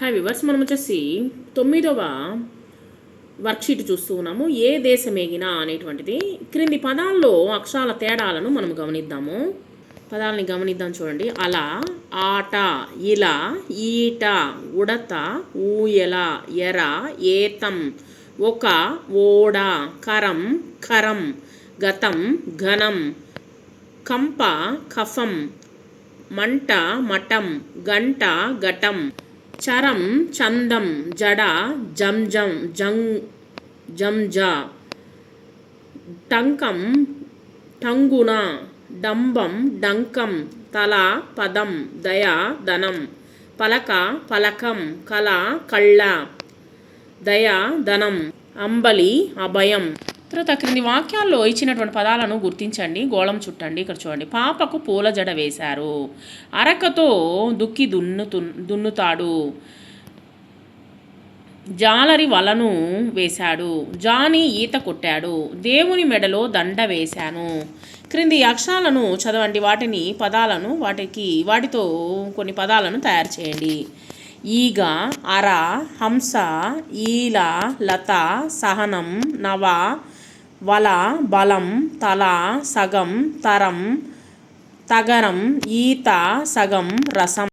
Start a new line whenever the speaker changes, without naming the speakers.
Hi viewers మనం వచ్చేసి తొమ్మిదవ వర్క్షీట్ చూస్తూ ఉన్నాము. ఏ దేశమేగినా అనేటువంటిది క్రింది పదాల్లో అక్షరాల తేడాలను మనం గమనిద్దాము. పదాలని గమనిద్దాం చూడండి. అలా ఆట ఇలా ఈట ఉడత ఊయల ఎర ఏతం ఒక ఓడ కరం కరం గతం ఘనం కంప కఫం మంట మఠం గంట ఘటం. చరం చందం జడ జంజం జంగ్ జంజ టంకం టంగున డంబం డంకం తల పదం దయ ధనం పలక పలకం కళ కళ్ళ దయ ధనం అంబలి అభయం. తర్వాత క్రింది వాక్యాల్లో ఇచ్చినటువంటి పదాలను గుర్తించండి గోళం చుట్టండి. ఇక్కడ చూడండి పాపకు పూల జడ వేశారు అరకతో దుక్కి దున్నుతు దున్నుతాడు జాలరి వలను వేశాడు జాని ఈత కొట్టాడు దేవుని మెడలో దండ వేశాను. క్రింది అక్షరాలను చదవండి వాటిని పదాలను వాటికి వాటితో కొన్ని పదాలను తయారు చేయండి. ఈగ అర హంస ఈల లత సహనం నవ వల బలం తల సగం తరం తగరం ఈత సగం రసం.